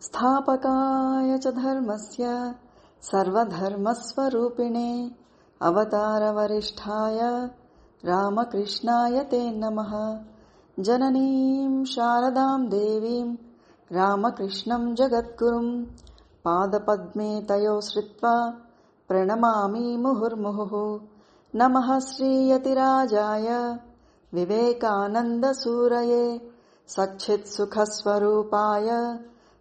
स्थापकाय च धर्मस्य सर्वधर्मस्वरूपिणे अवतारवरिष्ठाय रामकृष्णाय ते नमः। जननीं शारदां देवीं रामकृष्णं जगद्गुरुं पादपद्मे तयो श्रित्वा प्रणमामि मुहुर्मुहुः। नमः श्रीयतिराजाय विवेकानन्दसूरये सच्चित्सुखस्वरूपाय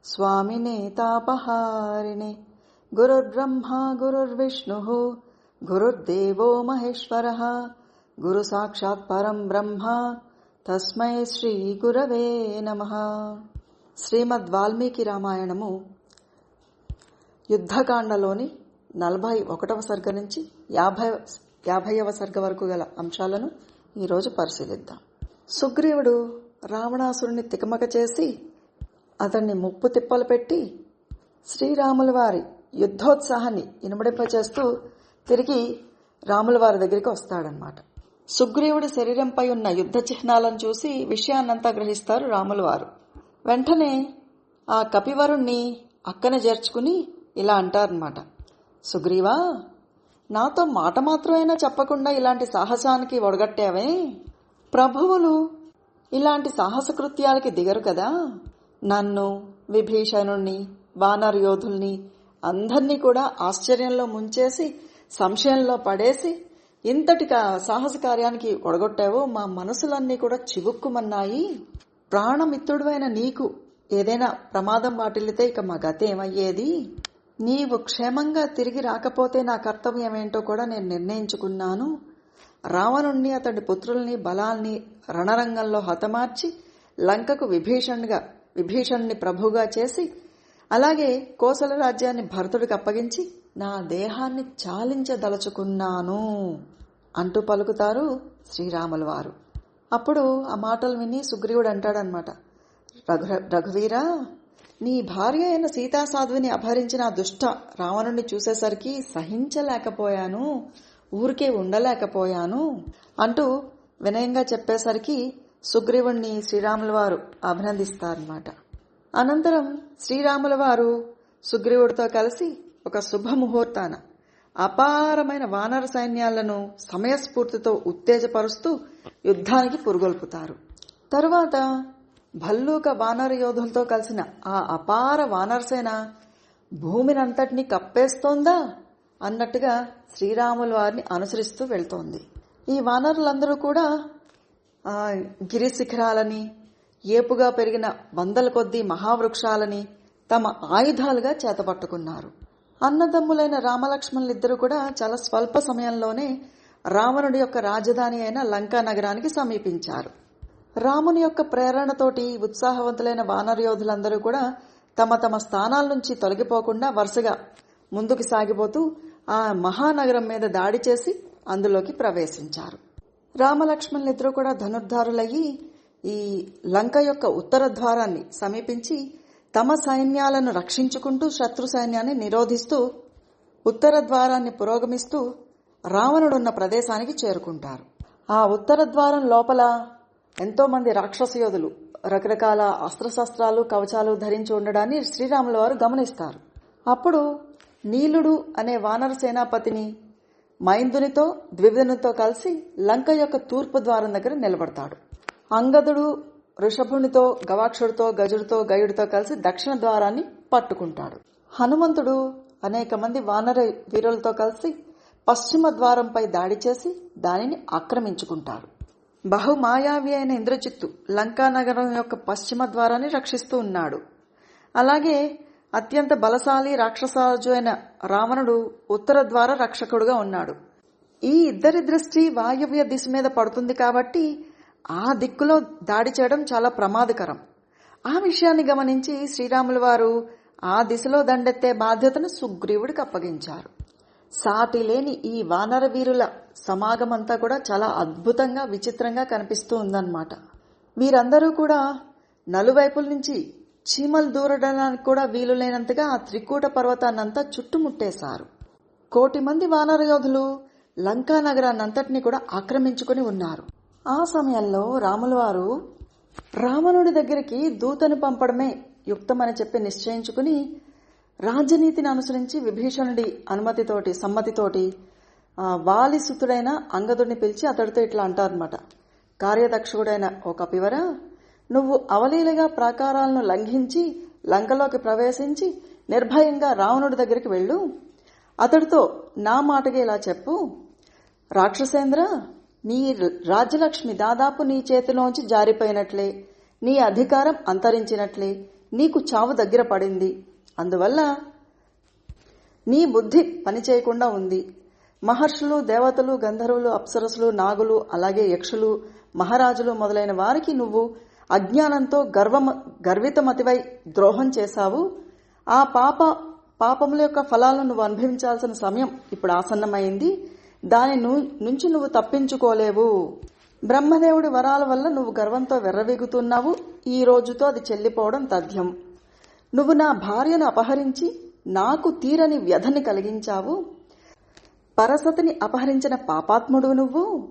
स्वामिने तापहारिणे गुरुर्ब्रह्मा गुरुर्विष्णुः गुरुर्देवो महेश्वरः गुरुसाक्षात् परं ब्रह्म తస్మై శ్రీ గురవే నమ శ్రీమద్ వాల్మీకి రామాయణము యుద్ధకాండలోని నలభై ఒకటవ సర్గ నుంచి యాభై యాభైవ సర్గ వరకు గల అంశాలను ఈరోజు పరిశీలిద్దాం. సుగ్రీవుడు రావణాసురుని తికమక చేసి అతన్ని ముప్పు తిప్పలు పెట్టి శ్రీరాముల వారి యుద్ధోత్సాహాన్ని ఇనుమడింపచేస్తూ తిరిగి రాముల వారి దగ్గరికి వస్తాడనమాట సుగ్రీవుడి శరీరంపై ఉన్న యుద్ధ చిహ్నాలను చూసి విషయాన్నంతా గ్రహిస్తారు రాముల వారు. వెంటనే ఆ కపివరుణ్ణి అక్కన చేర్చుకుని ఇలా అంటారనమాట సుగ్రీవా నాతో మాట మాత్రమైనా చెప్పకుండా ఇలాంటి సాహసానికి ఒడగట్టావే? ప్రభువులు ఇలాంటి సాహస కృత్యాలకి దిగరు కదా. నన్ను విభీషణుణ్ణి వానర్ యోధుల్ని అందర్నీ కూడా ఆశ్చర్యంలో ముంచేసి సంశయంలో పడేసి ఇంతటి సాహస కార్యానికి ఒడగొట్టావో మా మనసులన్నీ కూడా చివుక్కుమన్నాయి. ప్రాణమిత్రుడువైన నీకు ఏదైనా ప్రమాదం వాటిల్లితే ఇక మా గతేమయ్యేది? నీవు క్షేమంగా తిరిగి రాకపోతే నా కర్తవ్యం ఏంటో కూడా నేను నిర్ణయించుకున్నాను. రావణుణ్ణి అతడి పుత్రుల్ని బలాల్ని రణరంగంలో హతమార్చి లంకకు విభీషణ్గా విభీషణ్ణి ప్రభుగా చేసి అలాగే కోసల రాజ్యాన్ని భరతుడికి అప్పగించి నా దేహాన్ని చాలించదలుచుకున్నాను అంటూ పలుకుతారు శ్రీరాముల వారు. అప్పుడు ఆ మాటలు విని సుగ్రీవుడు అంటాడనమాట రఘు రఘువీరా నీ భార్య అయిన సీతాసాధువిని అపహరించిన దుష్ట రావణుణ్ణి చూసేసరికి సహించలేకపోయాను ఊరికే ఉండలేకపోయాను అంటూ వినయంగా చెప్పేసరికి సుగ్రీవుణ్ణి శ్రీరాముల వారు అభినందిస్తారన్నమాట. అనంతరం శ్రీరాముల వారు సుగ్రీవుడితో కలిసి ఒక శుభముహూర్తాన అపారమైన వానర సైన్యాలను సమయస్ఫూర్తితో ఉత్తేజపరుస్తూ యుద్ధానికి పురుగొల్పుతారు. తరువాత భల్లూక వానర యోధులతో కలిసిన ఆ అపార వానరసేన భూమినంతటినీ కప్పేస్తోందా అన్నట్టుగా శ్రీరాముల వారిని అనుసరిస్తూ వెళ్తోంది. ఈ వానరులందరూ కూడా గిరి శిఖరాలని ఏపుగా పెరిగిన వందల కొద్దీ మహావృక్షాలని తమ ఆయుధాలుగా చేతపట్టుకున్నారు. అన్నదమ్ములైన రామలక్ష్మణులిద్దరూ కూడా చాలా స్వల్ప సమయంలోనే రావణుడి యొక్క రాజధాని అయిన లంకా నగరానికి సమీపించారు. రాముని యొక్క ప్రేరణతోటి ఉత్సాహవంతులైన వానర యోధులందరూ కూడా తమ తమ స్థానాల నుంచి తొలగిపోకుండా వరుసగా ముందుకు సాగిపోతూ ఆ మహానగరం మీద దాడి చేసి అందులోకి ప్రవేశించారు. రామలక్ష్మణులిద్దరూ కూడా ధనుర్ధారులయ్యి ఈ లంక యొక్క ఉత్తర ద్వారాన్ని సమీపించి తమ సైన్యాలను రక్షించుకుంటూ శత్రు సైన్యాన్ని నిరోధిస్తూ ఉత్తర ద్వారాన్ని పురోగమిస్తూ రావణుడున్న ప్రదేశానికి చేరుకుంటారు. ఆ ఉత్తర ద్వారం లోపల ఎంతో మంది రాక్షస యోధులు రకరకాల అస్త్రశస్త్రాలు కవచాలు ధరించి ఉండడాన్ని శ్రీరాముల వారు గమనిస్తారు. అప్పుడు నీలుడు అనే వానర సేనాపతిని మైందునితో ద్వివిధునితో కలిసి లంక యొక్క తూర్పు ద్వారం దగ్గర నిలబడతాడు. అంగదుడు ఋషభునితో గవాక్షుడితో గజుడితో గయుడితో కలిసి దక్షిణ ద్వారాన్ని పట్టుకుంటాడు. హనుమంతుడు అనేక మంది వానర వీరులతో కలిసి పశ్చిమ ద్వారంపై దాడి చేసి దానిని ఆక్రమించుకుంటారు బహుమాయావి అయిన ఇంద్రజిత్తు లంకా నగరం యొక్క పశ్చిమ ద్వారాన్ని రక్షిస్తూ ఉన్నాడు. అలాగే అత్యంత బలశాలి రాక్షసరాజు అయిన రావణుడు ఉత్తర ద్వార రక్షకుడుగా ఉన్నాడు. ఈ ఇద్దరి దృష్టి వాయవ్య దిశ మీద పడుతుంది కాబట్టి ఆ దిక్కులో దాడి చేయడం చాలా ప్రమాదకరం. ఆ విషయాన్ని గమనించి శ్రీరాములు వారు ఆ దిశలో దండెత్తే బాధ్యతను సుగ్రీవుడికి అప్పగించారు. సాటి లేని ఈ వానర వీరుల సమాగమంతా కూడా చాలా అద్భుతంగా విచిత్రంగా కనిపిస్తూ ఉందన్నమాట. వీరందరూ కూడా నలువైపుల నుంచి చీమలు దూరడానికి కూడా వీలు లేనంతగా ఆ త్రికూట పర్వతాన్నంతా చుట్టుముట్టేశారు. కోటి మంది వానర యోధులు లంకా నగరాన్నంతటినీ కూడా ఆక్రమించుకుని ఉన్నారు. ఆ సమయంలో రాముల వారు రావణుడి దగ్గరికి దూతను పంపడమే యుక్తమని చెప్పి నిశ్చయించుకుని రాజనీతిని అనుసరించి విభీషణుడి అనుమతితోటి సమ్మతితోటి ఆ, వాలిసుతుడైన అంగదుడిని పిలిచి అతడితో ఇట్లా అంటారనమాట కార్యదక్షుడైన ఒక పివర నువ్వు అవలీలగా ప్రాకారాలను లంఘించి లంకలోకి ప్రవేశించి నిర్భయంగా రావణుడి దగ్గరికి వెళ్ళు. అతడితో నా మాటగా ఇలా చెప్పు. రాక్షసేంద్ర నీ రాజ్యలక్ష్మి దాదాపు నీ చేతిలోంచి జారిపోయినట్లే నీ అధికారం అంతరించినట్లే నీకు చావు దగ్గర పడింది. అందువల్ల నీ బుద్ధి పనిచేయకుండా ఉంది. మహర్షులు దేవతలు గంధర్వులు అప్సరసులు నాగులు అలాగే యక్షులు మహారాజులు మొదలైన వారికి నువ్వు అజ్ఞానంతో గర్వమ గర్వితమతివై ద్రోహం చేశావు. ఆ పాప పాపముల యొక్క ఫలాలను నువ్వు అనుభవించాల్సిన సమయం ఇప్పుడు ఆసన్నమైంది. దాని ను- నుంచి నువ్వు తప్పించుకోలేవు. బ్రహ్మదేవుడి వరాల వల్ల నువ్వు గర్వంతో వెర్రవీగుతున్నావు. ఈ రోజుతో అది చెల్లిపోవడం తథ్యం. నువ్వు నా భార్యను అపహరించి నాకు తీరని వ్యధని కలిగించావు. పరసతిని అపహరించిన పాపాత్ముడు నువ్వు.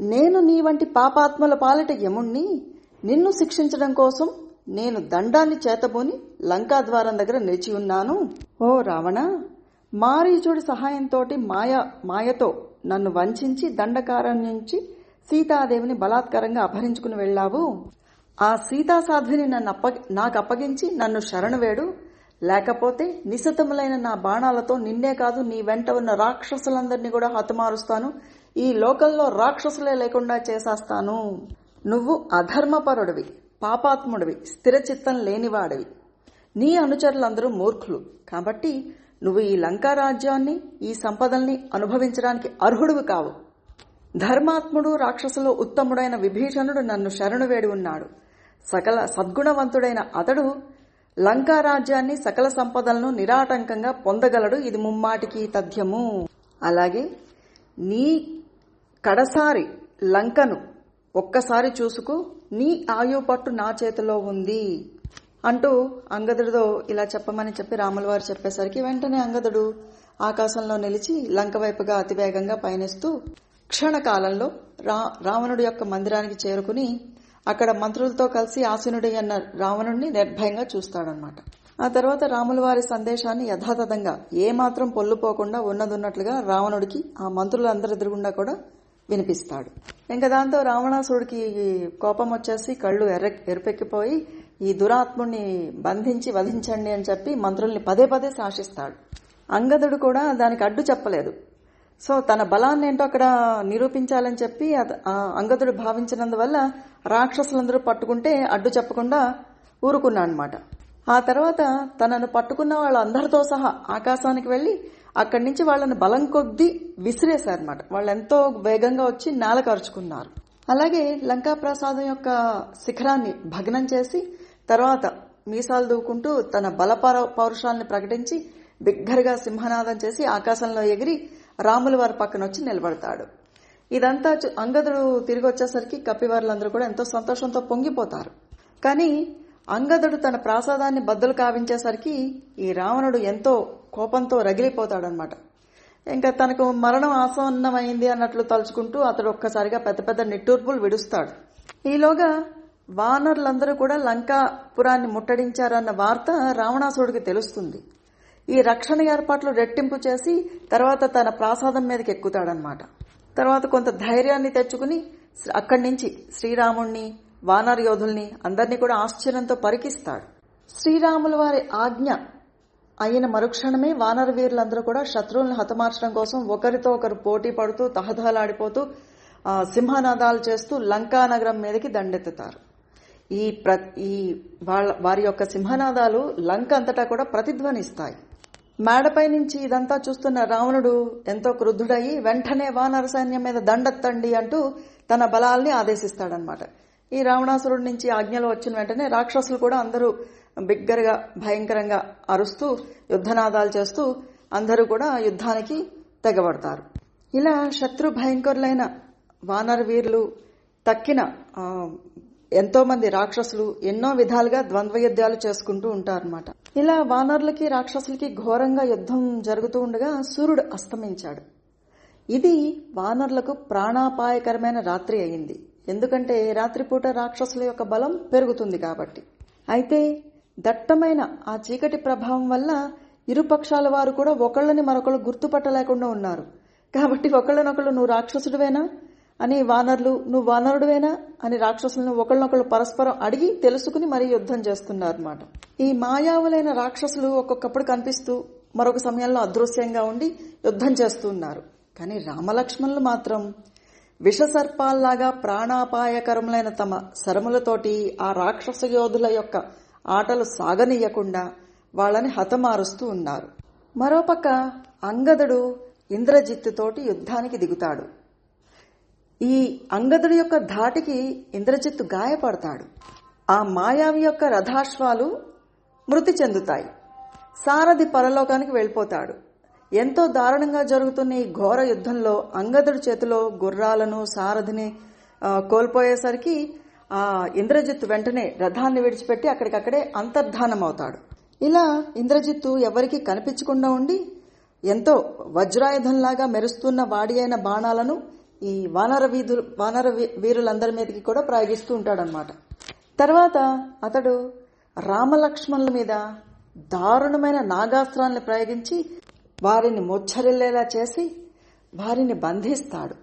నేను నీ వంటి పాపాత్ముల పాలిట యముణ్ణి. నిన్ను శిక్షించడం కోసం నేను దండాన్ని చేతబోని లంకా ద్వారం దగ్గర నిలిచి ఉన్నాను. ఓ రావణ మారీచుడి సహాయంతో మాయ మాయతో నన్ను వంచించి దండకారం నుంచి సీతాదేవిని బలాత్కారంగా అపహరించుకుని వెళ్ళావు. ఆ సీతా సాధ్విని నన్ను అప్ప నాకు అప్పగించి నన్ను శరణు వేడు లేకపోతే నిశితములైన నా బాణాలతో నిన్నే కాదు నీ వెంట ఉన్న రాక్షసులందరినీ కూడా హతమారుస్తాను. ఈ లోకంలో రాక్షసులే లేకుండా చేసేస్తాను. నువ్వు అధర్మపరుడివి పాపాత్ముడివి స్థిరచిత్తం లేనివాడివి. నీ అనుచరులందరూ మూర్ఖులు. కాబట్టి నువ్వు ఈ లంకా రాజ్యాన్ని ఈ సంపదల్ని అనుభవించడానికి అర్హుడివి కావు. ధర్మాత్ముడు రాక్షసులో ఉత్తముడైన విభీషణుడు నన్ను శరణు వేడి ఉన్నాడు. సకల సద్గుణవంతుడైన అతడు లంకా రాజ్యాన్ని సకల సంపదలను నిరాటంకంగా పొందగలడు. ఇది ముమ్మాటికి తథ్యము. అలాగే నీ కడసారి లంకను ఒక్కసారి చూసుకో. నీ ఆయు పట్టు నా చేతిలో ఉంది అంటూ అంగదుడితో ఇలా చెప్పమని చెప్పి రాముల వారు చెప్పేసరికి వెంటనే అంగదుడు ఆకాశంలో నిలిచి లంక వైపుగా అతివేగంగా పయనిస్తూ క్షణకాలంలో రా రావణుడి యొక్క మందిరానికి చేరుకుని అక్కడ మంత్రులతో కలిసి ఆసీనుడి అన్న రావణుడిని నిర్భయంగా చూస్తాడనమాట ఆ తర్వాత రాముల వారి సందేశాన్ని యథాతథంగా ఏమాత్రం పొల్లుపోకుండా ఉన్నదున్నట్లుగా రావణుడికి ఆ మంత్రులందరి ఎదురుగుండా కూడా వినిపిస్తాడు. ఇంకా దాంతో రావణాసుడికి కోపం వచ్చేసి కళ్ళు ఎర్ర ఎరుపెక్కిపోయి ఈ దురాత్ముడిని బంధించి వధించండి అని చెప్పి మంత్రుల్ని పదే పదే శాసిస్తాడు. అంగదుడు కూడా దానికి అడ్డు చెప్పలేదు. సో తన బలాన్ని ఏంటో అక్కడ నిరూపించాలని చెప్పి అంగదుడు భావించినందువల్ల రాక్షసులందరూ పట్టుకుంటే అడ్డు చెప్పకుండా ఊరుకున్నాడు అనమాట ఆ తర్వాత తనను పట్టుకున్న వాళ్ళందరితో సహా ఆకాశానికి వెళ్ళి అక్కడి నుంచి వాళ్ళని బలం కొద్దీ విసిరేశారనమాట వాళ్ళు ఎంతో వేగంగా వచ్చి నేల కరుచుకున్నారు. అలాగే లంకా ప్రసాదం యొక్క శిఖరాన్ని భగ్నం చేసి తర్వాత మీసాలు దూకుంటూ తన బల పౌరుషాలను పౌరుషాల్ని ప్రకటించి బిగ్గరగా సింహనాదం చేసి ఆకాశంలో ఎగిరి రాముల వారి పక్కన వచ్చి నిలబడతాడు. ఇదంతా చూ- అంగదుడు తిరిగి వచ్చేసరికి కపివారులందరూ కూడా ఎంతో సంతోషంతో పొంగిపోతారు. కానీ అంగదుడు తన ప్రాసాదాన్ని బద్దలు కావించేసరికి ఈ రావణుడు ఎంతో కోపంతో రగిలిపోతాడనమాట ఇంకా తనకు మరణం ఆసన్నమైంది అన్నట్లు తలుచుకుంటూ అతడు ఒక్కసారిగా పెద్ద పెద్ద నిట్టూర్పులు విడుస్తాడు. ఈలోగా వానరులందరూ కూడా లంకాపురాన్ని ముట్టడించారన్న వార్త రావణాసురుడికి తెలుస్తుంది. ఈ రక్షణ ఏర్పాట్లు రెట్టింపు చేసి తర్వాత తన ప్రాసాదం మీదకి ఎక్కుతాడనమాట తర్వాత కొంత ధైర్యాన్ని తెచ్చుకుని అక్కడి నుంచి శ్రీరాముణ్ణి వానర యోధుల్ని అందరినీ కూడా ఆశ్చర్యంతో పరికిస్తాడు. శ్రీరాముల వారి ఆజ్ఞ అయిన మరుక్షణమే వానర వీరులందరూ కూడా శత్రువులను హతమార్చడం కోసం ఒకరితో ఒకరు పోటీ పడుతూ తహదహలాడిపోతూ సింహనాదాలు చేస్తూ లంకా నగరం మీదకి దండెత్తుతారు. ఈ ప్ర ఈ వాళ్ళ వారి యొక్క సింహనాదాలు లంక అంతటా కూడా ప్రతిధ్వనిస్తాయి. మేడపై నుంచి ఇదంతా చూస్తున్న రావణుడు ఎంతో క్రుద్ధుడయి వెంటనే వానర సైన్యం మీద దండెత్తండి అంటూ తన బలాల్ని ఆదేశిస్తాడనమాట ఈ రావణాసురుడి నుంచి ఆజ్ఞలు వచ్చిన వెంటనే రాక్షసులు కూడా అందరూ బిగ్గరగా భయంకరంగా అరుస్తూ యుద్ధనాదాలు చేస్తూ అందరూ కూడా యుద్ధానికి తెగబడతారు. ఇలా శత్రు భయంకరులైన వానర వీరులు తక్కిన ఎంతోమంది ఎంతో మంది రాక్షసులు ఎన్నో విధాలుగా ద్వంద్వ యుద్ధాలు చేసుకుంటూ ఉంటారన్నమాట. ఇలా వానరులకి రాక్షసులకి ఘోరంగా యుద్ధం జరుగుతూ ఉండగా సూర్యుడు అస్తమించాడు. ఇది వానరులకు ప్రాణాపాయకరమైన రాత్రి అయింది. ఎందుకంటే రాత్రిపూట రాక్షసుల యొక్క బలం పెరుగుతుంది కాబట్టి. అయితే దట్టమైన ఆ చీకటి ప్రభావం వల్ల ఇరుపక్షాల వారు కూడా ఒకళ్ళని మరొకళ్ళు గుర్తుపట్టలేకుండా ఉన్నారు. కాబట్టి ఒకళ్ళనొకళ్ళు నువ్వు రాక్షసుడివేనా? అని వానరులు నువ్వు వానరుడువేనా? అని రాక్షసులను ఒకళ్ళనొకళ్ళు పరస్పరం అడిగి తెలుసుకుని మరీ యుద్ధం చేస్తున్నారన్నమాట. ఈ మాయావులైన రాక్షసులు ఒక్కొక్కప్పుడు కనిపిస్తూ మరొక సమయంలో అదృశ్యంగా ఉండి యుద్ధం చేస్తూ ఉన్నారు కానీ రామలక్ష్మణులు మాత్రం విషసర్పాల్లాగా ప్రాణాపాయకరములైన తమ శరములతోటి ఆ రాక్షస యోధుల యొక్క ఆటలు సాగనీయకుండా వాళ్ళని హతమారుస్తూ ఉన్నారు. మరోపక్క అంగదుడు ఇంద్రజిత్తుతోటి యుద్ధానికి దిగుతాడు. ఈ అంగదుడి యొక్క ధాటికి ఇంద్రజిత్తు గాయపడతాడు. ఆ మాయావి యొక్క రథాశ్వాలు మృతి చెందుతాయి. సారథి పరలోకానికి వెళ్ళిపోతాడు. ఎంతో దారుణంగా జరుగుతున్న ఈ ఘోర యుద్ధంలో అంగదుడి చేతిలో గుర్రాలను సారథిని కోల్పోయేసరికి ఆ ఇంద్రజిత్తు వెంటనే రథాన్ని విడిచిపెట్టి అక్కడికక్కడే అంతర్ధానం అవుతాడు ఇలా ఇంద్రజిత్తు ఎవరికీ కనిపించకుండా ఉండి ఎంతో వజ్రాయుధంలాగా మెరుస్తున్న వాడి అయిన బాణాలను ఈ వానర వీధులు వానర వీరులందరి మీదకి కూడా ప్రయోగిస్తూ ఉంటాడనమాట తర్వాత అతడు రామలక్ష్మణుల మీద దారుణమైన నాగాస్త్రాన్ని ప్రయోగించి వారిని ముచ్చరిల్లేలా చేసి వారిని బంధిస్తాడు.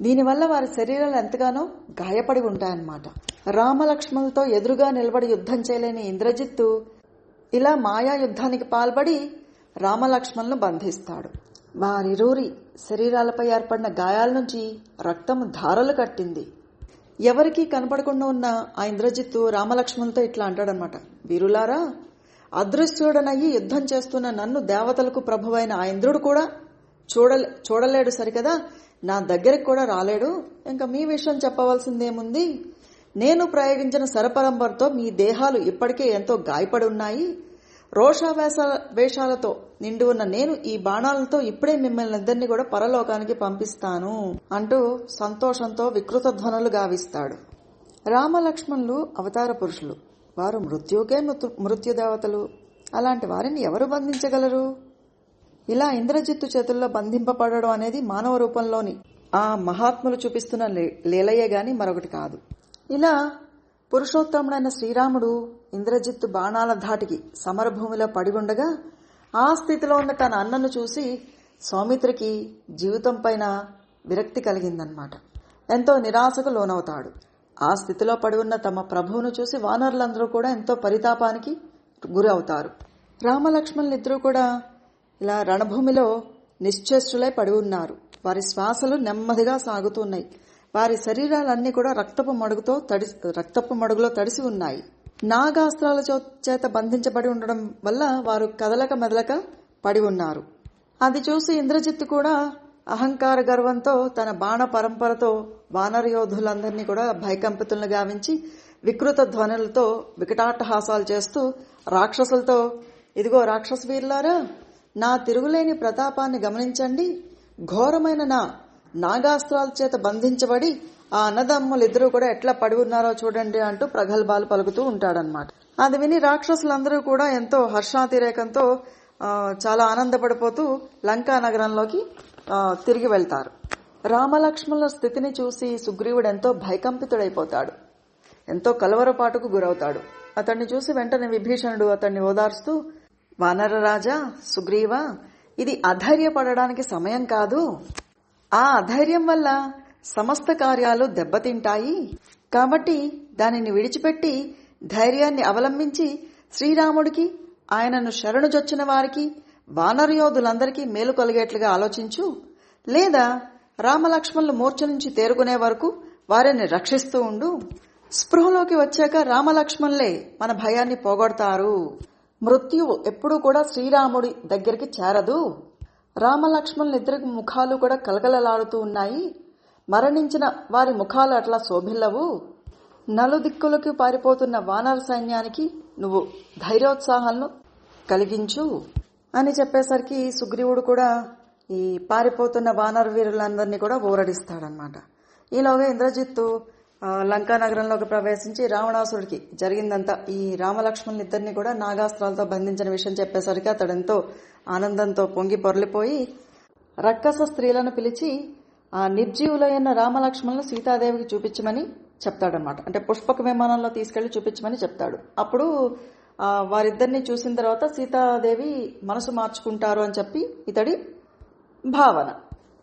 దీనివల్ల వారి శరీరాలు ఎంతగానో గాయపడి ఉంటాయన్నమాట. రామలక్ష్మణులతో ఎదురుగా నిలబడి యుద్ధం చేయలేని ఇంద్రజిత్తు ఇలా మాయా యుద్ధానికి పాల్పడి రామలక్ష్మణులను బంధిస్తాడు. వారిరువురి శరీరాలపై ఏర్పడిన గాయాల నుంచి రక్తం ధారలు కట్టింది. ఎవరికీ కనపడకుండా ఉన్న ఆ ఇంద్రజిత్తు రామలక్ష్మణులతో ఇట్లా అంటాడనమాట వీరులారా అదృశ్యుడనయ్యి యుద్ధం చేస్తున్న నన్ను దేవతలకు ప్రభువైన ఆ ఇంద్రుడు కూడా చూడలే చూడలేడు సరికదా? నా దగ్గరికి కూడా రాలేడు. ఇంకా మీ విషయం చెప్పవలసిందేముంది? నేను ప్రయోగించిన సరపరంబర్తో మీ దేహాలు ఇప్పటికే ఎంతో గాయపడి ఉన్నాయి. రోషావేశ వేషాలతో నిండి ఉన్న నేను ఈ బాణాలతో ఇప్పుడే మిమ్మల్ని ఇద్దరిని కూడా పరలోకానికి పంపిస్తాను అంటూ సంతోషంతో వికృత ధ్వనులు గావిస్తాడు. రామలక్ష్మణులు అవతార పురుషులు. వారు మృత్యుకే మృతు మృత్యుదేవతలు. అలాంటి వారిని ఎవరు బంధించగలరు? ఇలా ఇంద్రజిత్తు చేతుల్లో బంధింపబడడం అనేది మానవ రూపంలోని ఆ మహాత్ములు చూపిస్తున్న లీ- లీలయే గాని మరొకటి కాదు. ఇలా పురుషోత్తముడైన శ్రీరాముడు ఇంద్రజిత్తు బాణాల ధాటికి సమరభూమిలో పడి ఉండగా ఆ స్థితిలో ఉన్న తన అన్నను చూసి సౌమిత్రికి జీవితం పైన విరక్తి కలిగిందన్నమాట. ఎంతో నిరాశకు లోనవుతాడు. ఆ స్థితిలో పడి ఉన్న తమ ప్రభువును చూసి వానరులందరూ కూడా ఎంతో పరితాపానికి గురి అవుతారు రామలక్ష్మణులిద్దరూ కూడా ఇలా రణభూమిలో నిశ్చేష్టులై పడి ఉన్నారు వారి శ్వాసలు నెమ్మదిగా సాగుతున్నాయి వారి శరీరాలన్నీ కూడా రక్తపు మడుగుతో తడి రక్తపు మడుగులో తడిసి ఉన్నాయి. నాగాస్త్రాల చేత బంధించబడి ఉండడం వల్ల వారు కదలక మెదలక పడి ఉన్నారు. అది చూసి ఇంద్రజిత్తు కూడా అహంకార గర్వంతో తన బాణ పరంపరతో వానర యోధులందరినీ కూడా భయకంపితులను గావించి వికృత ధ్వనులతో వికటాట్టహాసాలు చేస్తూ రాక్షసులతో ఇదిగో రాక్షస వీరులారా నా తిరుగులేని ప్రతాపాన్ని గమనించండి. ఘోరమైన నా నాగాస్త్రాల చేత బంధించబడి ఆ అన్నదమ్ములిద్దరూ కూడా ఎట్లా పడి ఉన్నారో చూడండి అంటూ ప్రగల్భాలు పలుకుతూ ఉంటాడనమాట అది విని రాక్షసులందరూ కూడా ఎంతో హర్షాతిరేకంతో చాలా ఆనందపడిపోతూ లంకా నగరంలోకి తిరిగి వెళ్తారు. రామలక్ష్మణుల స్థితిని చూసి సుగ్రీవుడు ఎంతో భయకంపితుడైపోతాడు. ఎంతో కలవరపాటుకు గురవుతాడు. అతన్ని చూసి వెంటనే విభీషణుడు అతన్ని ఓదార్స్తూ వానరరాజా సుగ్రీవ ఇది అధైర్యపడడానికి సమయం కాదు. ఆ అధైర్యం వల్ల సమస్త కార్యాలు దెబ్బతింటాయి. కాబట్టి దానిని విడిచిపెట్టి ధైర్యాన్ని అవలంబించి శ్రీరాముడికి ఆయనను శరణుజొచ్చిన వారికి వానరయోధులందరికీ మేలు కలిగేట్లుగా ఆలోచించు. లేదా రామలక్ష్మణులు మూర్ఛ నుంచి తేరుకునే వరకు వారిని రక్షిస్తూ ఉండు. స్పృహలోకి వచ్చాక రామలక్ష్మణులే మన భయాన్ని పోగొడతారు. మృత్యువు ఎప్పుడూ కూడా శ్రీరాముడి దగ్గరికి చేరదు. రామలక్ష్మణ్ ఇద్దరి ముఖాలు కూడా కలగలలాడుతూ ఉన్నాయి. మరణించిన వారి ముఖాలు అట్లా శోభిల్లవు. నలుదిక్కులకు పారిపోతున్న వానర సైన్యానికి నువ్వు ధైర్యోత్సాహాలను కలిగించు అని చెప్పేసరికి సుగ్రీవుడు కూడా ఈ పారిపోతున్న వానర వీరులందరినీ కూడా ఊరడిస్తాడనమాట ఈలోగా ఇంద్రజిత్తు లంకా నగరంలోకి ప్రవేశించి రావణాసుడికి జరిగిందంతా. ఈ రామలక్ష్మణులు ఇద్దరిని కూడా నాగాస్త్రాలతో బంధించిన విషయం చెప్పేసరికి అతడెంతో ఆనందంతో పొంగి పొరలిపోయి రక్కస స్త్రీలను పిలిచి ఆ నిర్జీవులైన రామలక్ష్మణులు సీతాదేవికి చూపించమని చెప్తాడనమాట. అంటే పుష్పక విమానంలో తీసుకెళ్ళి చూపించమని చెప్తాడు. అప్పుడు వారిద్దరిని చూసిన తర్వాత సీతాదేవి మనసు మార్చుకుంటారు అని చెప్పి ఇతడి భావన.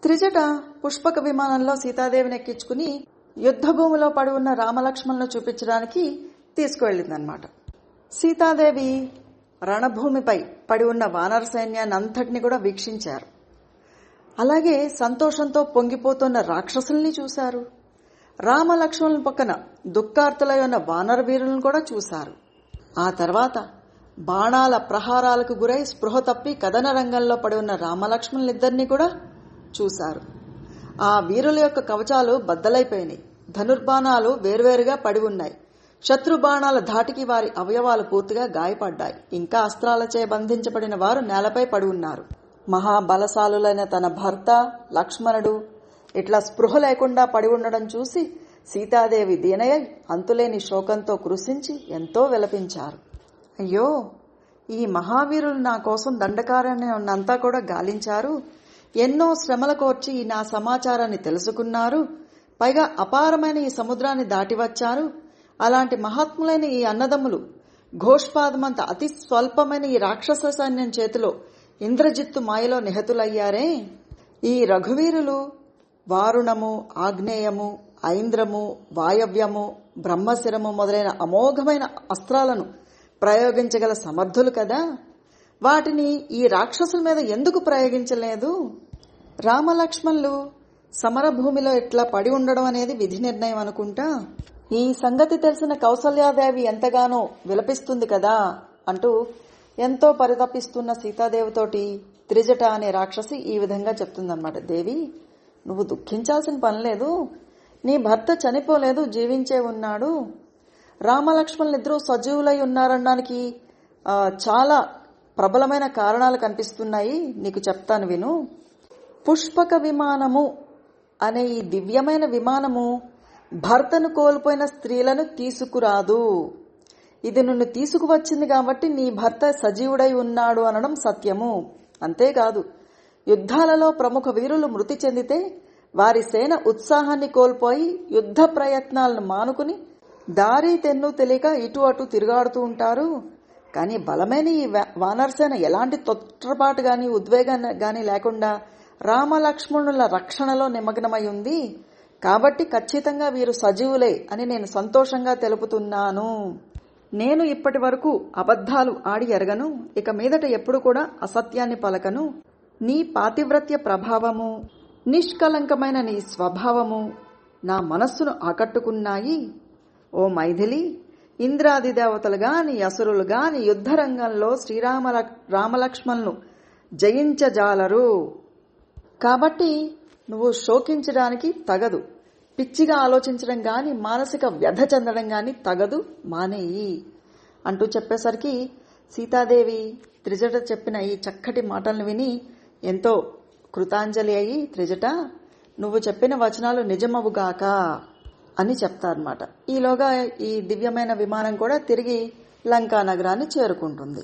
త్రిజట పుష్పక విమానంలో సీతాదేవిని ఎక్కించుకుని యుద్ధభూమిలో పడి ఉన్న రామలక్ష్మణులను చూపించడానికి తీసుకువెళ్ళిందనమాట సీతాదేవి రణభూమిపై పడి ఉన్న వానర సైన్యాన్ని అంతటిని కూడా వీక్షించారు. అలాగే సంతోషంతో పొంగిపోతున్న రాక్షసుల్ని చూశారు. రామలక్ష్మణుల పక్కన దుఃఖార్తులై ఉన్న వానర వీరులను కూడా చూశారు. ఆ తర్వాత బాణాల ప్రహారాలకు గురై స్పృహ తప్పి కథన రంగంలో పడి ఉన్న రామలక్ష్మణులిద్దరినీ కూడా చూశారు. ఆ వీరుల యొక్క కవచాలు బద్దలైపోయినాయి. ధనుర్బాణాలు వేర్వేరుగా పడి ఉన్నాయి శత్రు బాణాల ధాటికి వారి అవయవాలు పూర్తిగా గాయపడ్డాయి. ఇంకా అస్త్రాలచే బంధించబడిన వారు నేలపై పడి ఉన్నారు మహాబలశాలులైన తన భర్త లక్ష్మణుడు ఇట్లా స్పృహ లేకుండా పడి ఉండడం చూసి సీతాదేవి దీనయ్య అంతులేని శోకంతో కృషించి ఎంతో విలపించారు. అయ్యో ఈ మహావీరులు నా కోసం దండకారణ్యంతా కూడా గాలించారు. ఎన్నో శ్రమల కోర్చి ఈ నా సమాచారాన్ని తెలుసుకున్నారు. పైగా అపారమైన ఈ సముద్రాన్ని దాటి వచ్చారు. అలాంటి మహాత్ములైన ఈ అన్నదమ్ములు ఘోష్పాదమంత అతి స్వల్పమైన ఈ రాక్షస సైన్యం చేతిలో ఇంద్రజిత్తు మాయలో నిహతులయ్యారే. ఈ రఘువీరులు వారుణము ఆగ్నేయము ఐంద్రము వాయవ్యము బ్రహ్మశిరము మొదలైన అమోఘమైన అస్త్రాలను ప్రయోగించగల సమర్థులు కదా. వాటిని ఈ రాక్షసుల మీద ఎందుకు ప్రయోగించలేదు? రామలక్ష్మణులు సమరభూమిలో ఇట్లా పడి ఉండడం అనేది విధి నిర్ణయం అనుకుంటా? ఈ సంగతి తెలిసిన కౌసల్యాదేవి ఎంతగానో విలపిస్తుంది కదా అంటూ ఎంతో పరితపిస్తున్న సీతాదేవితోటి త్రిజట అనే రాక్షసి ఈ విధంగా చెప్తుందన్నమాట. దేవి నువ్వు దుఃఖించాల్సిన పని లేదు. నీ భర్త చనిపోలేదు జీవించే ఉన్నాడు. రామలక్ష్మణులిద్దరూ సజీవులై ఉన్నారనడానికి చాలా ప్రబలమైన కారణాలు కనిపిస్తున్నాయి. నీకు చెప్తాను విను. పుష్పక విమానము అనే ఈ దివ్యమైన విమానము భర్తను కోల్పోయిన స్త్రీలను తీసుకురాదు. ఇది నిన్ను తీసుకువచ్చింది కాబట్టి నీ భర్త సజీవుడై ఉన్నాడు అనడం సత్యము. అంతేకాదు యుద్ధాలలో ప్రముఖ వీరులు మృతి చెందితే వారి సేన ఉత్సాహాన్ని కోల్పోయి యుద్ధ ప్రయత్నాలను మానుకుని దారి తెన్ను తెలియక ఇటు అటు తిరుగాడుతూ ఉంటారు. కానీ బలమైన ఈ వానరసేన ఎలాంటి తొట్టపాటు గాని ఉద్వేగాన్ని గాని లేకుండా రామలక్ష్మణుల రక్షణలో నిమగ్నమై ఉంది. కాబట్టి ఖచ్చితంగా వీరు సజీవులే అని నేను సంతోషంగా తెలుపుతున్నాను. నేను ఇప్పటి వరకు అబద్ధాలు ఆడి ఎరగను. ఇక మీదట ఎప్పుడు కూడా అసత్యాన్ని పలకను. నీ పాతివ్రత్య ప్రభావము నిష్కలంకమైన నీ స్వభావము నా మనస్సును ఆకట్టుకున్నాయి. ఓ మైథిలి ఇంద్రాది దేవతలు గాని అసురులు గాని యుద్ధరంగంలో శ్రీరామ రామలక్ష్మణ్ను జయించజాలరు. కాబట్టి నువ్వు శోకించడానికి తగదు. పిచ్చిగా ఆలోచించడం గాని మానసిక వ్యధ చెందడం గాని తగదు మానేయి. అంటూ చెప్పేసరికి సీతాదేవి త్రిజట చెప్పిన ఈ చక్కటి మాటలను విని ఎంతో కృతాంజలి అయి త్రిజట నువ్వు చెప్పిన వచనాలు నిజమవుగాక. అని చెప్తారన్నమాట. ఈలోగా ఈ దివ్యమైన విమానం కూడా తిరిగి లంకా నగరాన్ని చేరుకుంటుంది.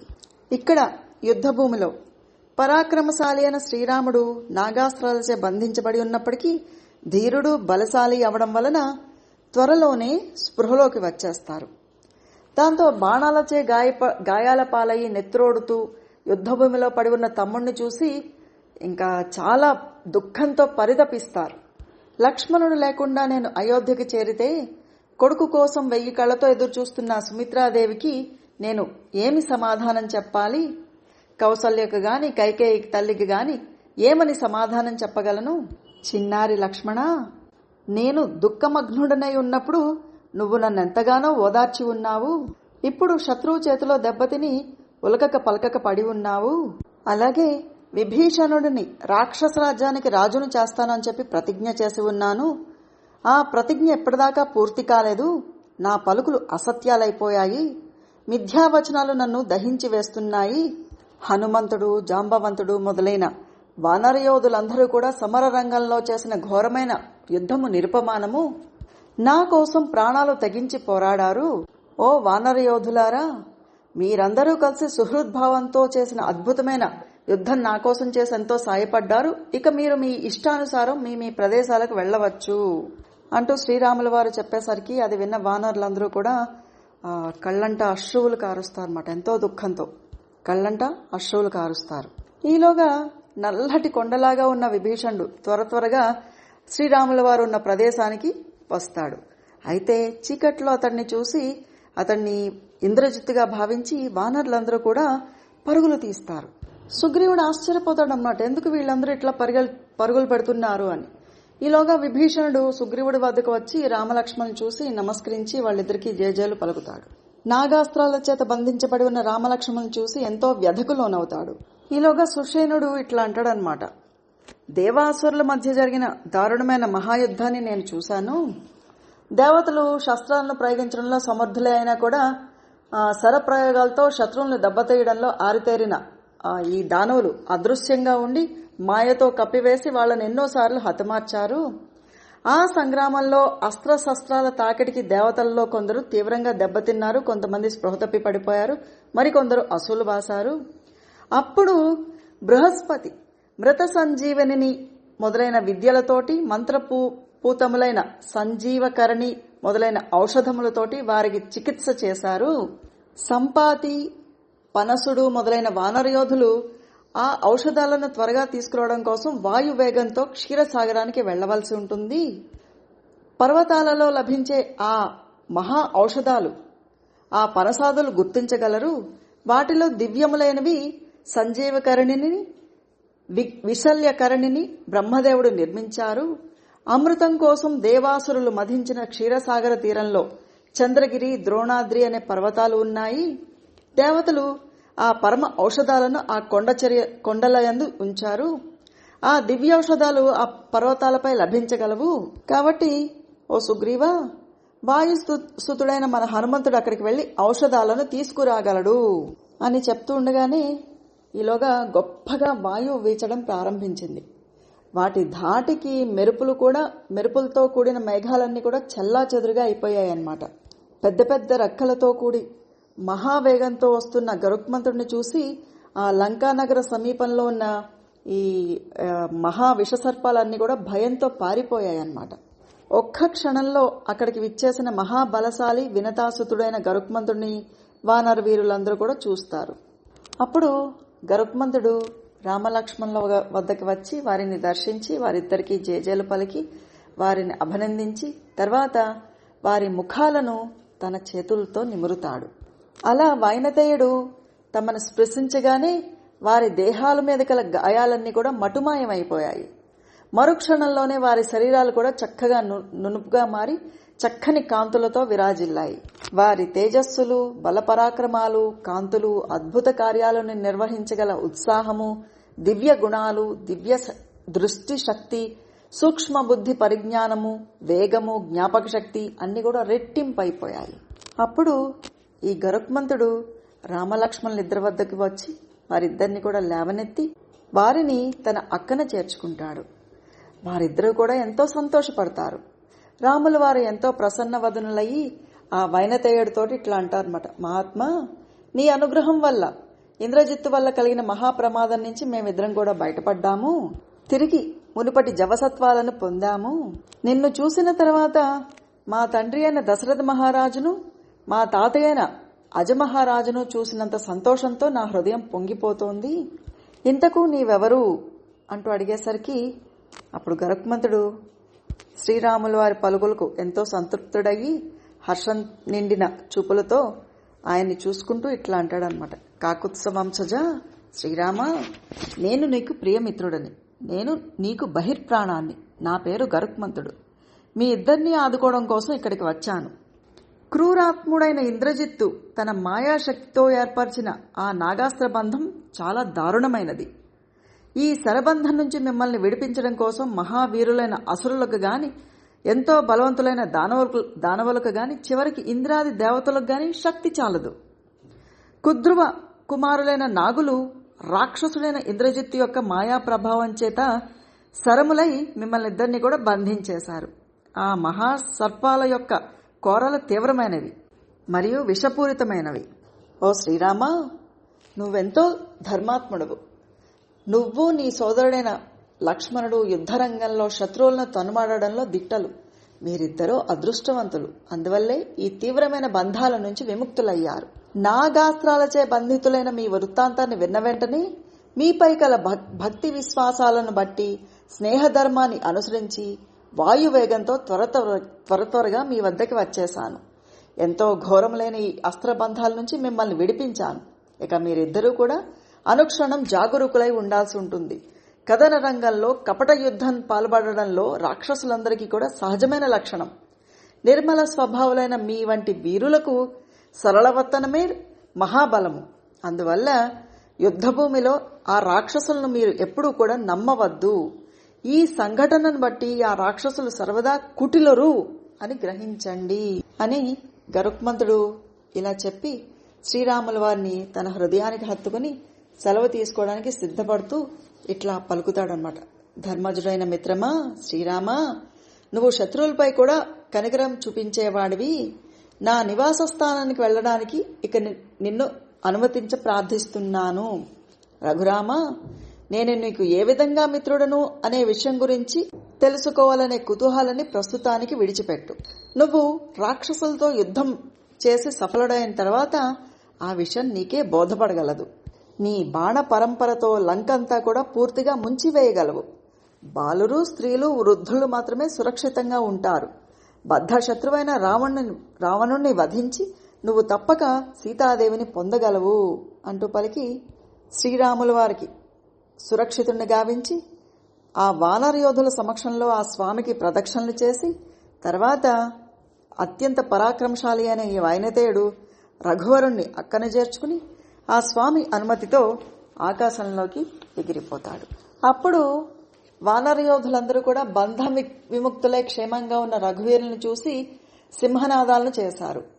ఇక్కడ యుద్ధభూమిలో పరాక్రమశాలి అయిన శ్రీరాముడు నాగాస్త్రాలచే బంధించబడి ఉన్నప్పటికీ ధీరుడు బలశాలి అవడం వలన త్వరలోనే స్పృహలోకి వచ్చేస్తారు. దాంతో బాణాలచే గాయప గాయాల పాలయ్యి నెత్రోడుతూ యుద్ధభూమిలో పడి ఉన్న తమ్ముణ్ణి చూసి ఇంకా చాలా దుఃఖంతో పరితపిస్తారు. లక్ష్మణుడు లేకుండా నేను అయోధ్యకి చేరితే కొడుకు కోసం వెయ్యి కళ్ళతో ఎదురు చూస్తున్న సుమిత్రాదేవికి నేను ఏమి సమాధానం చెప్పాలి? కౌసల్యకు గాని కైకేయికి తల్లికి గాని ఏమని సమాధానం చెప్పగలను? చిన్నారి లక్ష్మణ నేను దుఃఖమగ్నుడనై ఉన్నప్పుడు నువ్వు నన్నెంతగానో ఓదార్చి ఉన్నావు. ఇప్పుడు శత్రువు చేతిలో దెబ్బతిని ఉలకక పలకక పడి ఉన్నావు. అలాగే విభీషణుడిని రాక్షస రాజ్యానికి రాజును చేస్తానని చెప్పి ప్రతిజ్ఞ చేసి ఉన్నాను. ఆ ప్రతిజ్ఞ ఎప్పటిదాకా పూర్తి కాలేదు. నా పలుకులు అసత్యాలైపోయాయి. మిథ్యావచనాలు నన్ను దహించి వేస్తున్నాయి. హనుమంతుడు జాంబవంతుడు మొదలైన వానరయోధులందరూ కూడా సమర రంగంలో చేసిన ఘోరమైన యుద్ధము నిరుపమానము. నా కోసం ప్రాణాలు తెగించి పోరాడారు. ఓ వానరయోధులారా మీరందరూ కలిసి సుహృద్భావంతో చేసిన అద్భుతమైన యుద్ధం నా కోసం చేసి ఎంతో సాయపడ్డారు. ఇక మీరు మీ ఇష్టానుసారం మీ మీ ప్రదేశాలకు వెళ్ళవచ్చు. అంటూ శ్రీరాముల వారు చెప్పేసరికి అది విన్న వానరులందరూ కూడా కళ్ళంట అశ్రువులు కారుస్తారన్నమాట. ఎంతో దుఃఖంతో కళ్ళంట అశ్రువులు కారుస్తారు. ఈలోగా నల్లటి కొండలాగా ఉన్న విభీషణుడు త్వర త్వరగా శ్రీరాముల వారు ఉన్న ప్రదేశానికి వస్తాడు. అయితే చీకట్లో అతన్ని చూసి అతన్ని ఇంద్రజిత్తుగా భావించి వానరులందరూ కూడా పరుగులు తీస్తారు. సుగ్రీవుడు ఆశ్చర్యపోతాడు అన్నమాట. ఎందుకు వీళ్ళందరూ ఇట్లా పరుగులు పరుగులు పెడుతున్నారు అని. ఈలోగా విభీషణుడు సుగ్రీవుడి వద్దకు వచ్చి రామలక్ష్మణ్ చూసి నమస్కరించి వాళ్ళిద్దరికీ జయజయలు పలుకుతాడు. నాగాస్త్రాల చేత బంధించబడి ఉన్న రామలక్ష్మణ్ చూసి ఎంతో వ్యధకు లోనవుతాడు. ఈలోగా సుషేనుడు ఇట్లా అంటాడనమాట దేవాసురుల మధ్య జరిగిన దారుణమైన మహాయుద్ధాన్ని నేను చూశాను. దేవతలు శస్త్రాలను ప్రయోగించడంలో సమర్థులే అయినా కూడా ఆ, శరప్రయోగాలతో శత్రువులను దెబ్బతీయడంలో ఆరితేరిన ఈ దానవులు అదృశ్యంగా ఉండి మాయతో కప్పివేసి వాళ్ళని ఎన్నోసార్లు హతమార్చారు. ఆ సంగ్రామంలో అస్త్రశస్త్రాల తాకిడికి దేవతల్లో కొందరు తీవ్రంగా దెబ్బతిన్నారు. కొంతమంది స్పృహ తప్పి పడిపోయారు. మరికొందరు అసూలు బాసారు. అప్పుడు బృహస్పతి మృత సంజీవనిని మొదలైన విద్యలతోటి మంత్రపూ పూతములైన సంజీవకరణి మొదలైన ఔషధములతోటి వారికి చికిత్స చేశారు. సంపాతి పనసుడు మొదలైన వానరయోధులు ఆ ఔషధాలను త్వరగా తీసుకురావడం కోసం వాయు వేగంతో క్షీరసాగరానికి వెళ్ళవలసి ఉంటుంది. పర్వతాలలో లభించే ఆ మహా ఔషధాలు ఆ పరసాదులు గుర్తించగలరు. వాటిలో దివ్యములైనవి సంజీవకరణిని వి- విశల్యకరణిని బ్రహ్మదేవుడు నిర్మించారు. అమృతం కోసం దేవాసురులు మధించిన క్షీరసాగర తీరంలో చంద్రగిరి ద్రోణాద్రి అనే పర్వతాలు ఉన్నాయి. దేవతలు ఆ పరమ ఔషధాలను ఆ కొండచర్య కొండలయందు ఉంచారు. ఆ దివ్యౌషధాలు ఆ పర్వతాలపై లభించగలవు. కాబట్టి ఓ సుగ్రీవ వాయు సుతుడైన మన హనుమంతుడు అక్కడికి వెళ్ళి ఔషధాలను తీసుకురాగలడు అని చెప్తూ ఉండగానే ఈలోగా గొప్పగా వాయువు వీచడం ప్రారంభించింది. వాటి ధాటికి మెరుపులు కూడా మెరుపులతో కూడిన మేఘాలన్నీ కూడా చెల్లా చెదురుగా అయిపోయాయి అన్నమాట పెద్ద పెద్ద రెక్కలతో కూడి మహావేగంతో వస్తున్న గరుత్మంతుడిని చూసి ఆ లంకానగర సమీపంలో ఉన్న ఈ మహా విషసర్పాలన్నీ కూడా భయంతో పారిపోయాయి అన్నమాట ఒక్క క్షణంలో అక్కడికి విచ్చేసిన మహాబలశాలి వినతాసుతుడైన గరుత్మంతుడిని వానర వీరులందరూ కూడా చూస్తారు. అప్పుడు గరుత్మంతుడు రామలక్ష్మణుల వ- వద్దకు వచ్చి వారిని దర్శించి వారిద్దరికీ జేజేలు పలికి వారిని అభినందించి తర్వాత వారి ముఖాలను తన చేతులతో నిమురుతాడు. అలా వైనతేయుడు తమను స్పృశించగానే వారి దేహాల మీద గల గాయాలన్నీ కూడా మటుమాయమైపోయాయి. మరుక్షణంలోనే వారి శరీరాలు కూడా చక్కగా ను- నునుపుగా మారి చక్కని కాంతులతో విరాజిల్లాయి. వారి తేజస్సులు బలపరాక్రమాలు కాంతులు అద్భుత కార్యాలను నిర్వహించగల ఉత్సాహము దివ్య గుణాలు దివ్య దృష్టి శక్తి సూక్ష్మ బుద్ధి పరిజ్ఞానము వేగము జ్ఞాపక శక్తి అన్ని కూడా రెట్టింపైపోయాయి. అప్పుడు ఈ గరుత్మంతుడు రామలక్ష్మణుల ఇద్దరి వద్దకు వచ్చి వారిద్దరిని కూడా లేవనెత్తి వారిని తన అక్కన చేర్చుకుంటాడు. వారిద్దరూ కూడా ఎంతో సంతోషపడతారు. రాముల వారు ఎంతో ప్రసన్న వదనులయ్యి ఆ వైనతేయుడితోటి ఇట్లా అంటారన్నమాట. మహాత్మా నీ అనుగ్రహం వల్ల ఇంద్రజిత్తు వల్ల కలిగిన మహాప్రమాదం నుంచి మేమిద్దరం కూడా బయటపడ్డాము. తిరిగి మునుపటి జవసత్వాలను పొందాము. నిన్ను చూసిన తర్వాత మా తండ్రి అయిన దశరథ మహారాజును మా తాతయ్యన అజమహారాజును చూసినంత సంతోషంతో నా హృదయం పొంగిపోతోంది. ఇంతకు నీవెవరు? అంటూ అడిగేసరికి అప్పుడు గరుక్మంతుడు శ్రీరాముల వారి పలుకులకు ఎంతో సంతృప్తుడయ్యి హర్షం నిండిన చూపులతో ఆయన్ని చూసుకుంటూ ఇట్లా అంటాడనమాట కాకుత్స వంశజ శ్రీరామ నేను నీకు ప్రియమిత్రుడని. నేను నీకు బహిర్ప్రాణాన్ని. నా పేరు గరుక్మంతుడు మీ ఇద్దరిని ఆదుకోవడం కోసం ఇక్కడికి వచ్చాను. క్రూరాత్ముడైన ఇంద్రజిత్తు తన మాయాశక్తితో ఏర్పరిచిన ఆ నాగాస్త్ర బంధం చాలా దారుణమైనది. ఈ శరబంధం నుంచి మిమ్మల్ని విడిపించడం కోసం మహావీరులైన అసురులకు గాని ఎంతో బలవంతులైన దానవులకు దానవులకు గాని చివరికి ఇంద్రాది దేవతలకు గాని శక్తి చాలదు. కుద్రువ కుమారులైన నాగులు రాక్షసుడైన ఇంద్రజిత్తు యొక్క మాయా ప్రభావం చేత శరములై మిమ్మల్ని ఇద్దరిని కూడా బంధించేశారు. ఆ మహా సర్పాల యొక్క కోరలు తీవ్రమైనవి మరియు విషపూరితమైనవి. ఓ శ్రీరామ నువ్వెంతో ధర్మాత్ముడవు. నువ్వు నీ సోదరుడైన లక్ష్మణుడు యుద్ధరంగంలో శత్రువులను తనుమాడడంలో దిట్టలు. మీరిద్దరూ అదృష్టవంతులు. అందువల్లే ఈ తీవ్రమైన బంధాల నుంచి విముక్తులయ్యారు. నాగాస్త్రాలచే బంధితులైన మీ వృత్తాంతాన్ని విన్న వెంటనే మీపై కల భక్తి విశ్వాసాలను బట్టి స్నేహధర్మాన్ని అనుసరించి వాయువేగంతో త్వర త్వర త్వరగా మీ వద్దకి వచ్చేశాను. ఎంతో ఘోరములైన ఈ అస్త్రబంధాల నుంచి మిమ్మల్ని విడిపించాను. ఇక మీరిద్దరూ కూడా అనుక్షణం జాగరూకులై ఉండాల్సి ఉంటుంది. కథన రంగంలో కపట యుద్ధం పాల్పడడంలో రాక్షసులందరికీ కూడా సహజమైన లక్షణం. నిర్మల స్వభావులైన మీ వంటి వీరులకు సరళవర్తనమే మహాబలము. అందువల్ల యుద్ధభూమిలో ఆ రాక్షసులను మీరు ఎప్పుడూ కూడా నమ్మవద్దు. ఈ సంఘటనను బట్టి ఆ రాక్షసులు సర్వదా కుటిలరు అని గ్రహించండి అని గరుక్మంతుడు ఇలా చెప్పి శ్రీరాముల వారిని తన హృదయానికి హత్తుకుని సెలవు తీసుకోవడానికి సిద్ధపడుతూ ఇట్లా పలుకుతాడనమాట ధర్మజుడైన మిత్రమా శ్రీరామా నువ్వు శత్రువులపై కూడా కనికరం చూపించేవాడివి. నా నివాస స్థానానికి వెళ్ళడానికి ఇక నిన్ను అనుమతించ ప్రార్థిస్తున్నాను. రఘురామ నేను నీకు ఏ విధంగా మిత్రుడను అనే విషయం గురించి తెలుసుకోవాలనే కుతూహలాన్ని ప్రస్తుతానికి విడిచిపెట్టు. నువ్వు రాక్షసులతో యుద్ధం చేసి సఫలుడైన తర్వాత ఆ విషయం నీకే బోధపడగలదు. నీ బాణ పరంపరతో లంకంతా కూడా పూర్తిగా ముంచివేయగలవు. బాలురు స్త్రీలు వృద్ధులు మాత్రమే సురక్షితంగా ఉంటారు. బద్ధ శత్రువైన రావణుని రావణుణ్ణి వధించి నువ్వు తప్పక సీతాదేవిని పొందగలవు అంటూ పలికి శ్రీరాముల వారికి. సురక్షితుణ్ణి గావించి ఆ వానర యోధుల సమక్షంలో ఆ స్వామికి ప్రదక్షిణలు చేసి తర్వాత అత్యంత పరాక్రమశాలి అయిన ఈ వైనతేయుడు రఘువరుణ్ణి అక్కన చేర్చుకుని ఆ స్వామి అనుమతితో ఆకాశంలోకి ఎగిరిపోతాడు. అప్పుడు వానర యోధులందరూ కూడా బంధ విముక్తులై క్షేమంగా ఉన్న రఘువీరులను చూసి సింహనాదాలను చేశారు.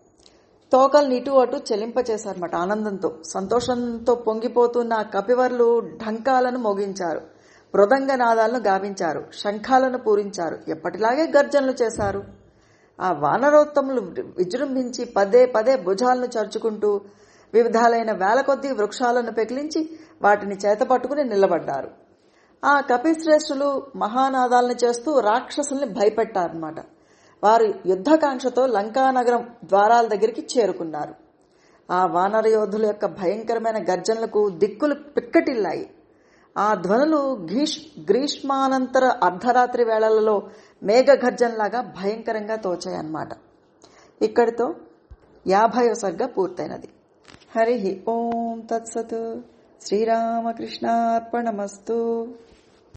తోకల్ని ఇటు అటు చెలింపచేశారన్నమాట ఆనందంతో. సంతోషంతో పొంగిపోతున్న కపివర్లు ఢంకాలను మోగించారు. మృదంగ నాదాలను గావించారు. శంఖాలను పూరించారు. ఎప్పటిలాగే గర్జనలు చేశారు. ఆ వానరోత్తములు విజృంభించి పదే పదే భుజాలను చరుచుకుంటూ వివిధాలైన వేల కొద్దీ వృక్షాలను పెకిలించి వాటిని చేతపట్టుకుని నిలబడ్డారు. ఆ కపిశ్రేష్ఠులు మహానాదాలను చేస్తూ రాక్షసుల్ని భయపెట్టారన్నమాట. వారు యుద్ధకాంక్షతో లంకానగరం ద్వారాల దగ్గరికి చేరుకున్నారు. ఆ వానర యోధుల యొక్క భయంకరమైన గర్జనలకు దిక్కులు పిక్కటిల్లాయి. ఆ ధ్వనులు గ్రీష్ గ్రీష్మానంతర అర్ధరాత్రి వేళలలో మేఘ గర్జనలాగా భయంకరంగా తోచాయన్నమాట. ఇక్కడితో యాభైవ సర్గ పూర్తయినది. హరి ఓం తత్సత్. శ్రీరామకృష్ణార్పణమస్తు.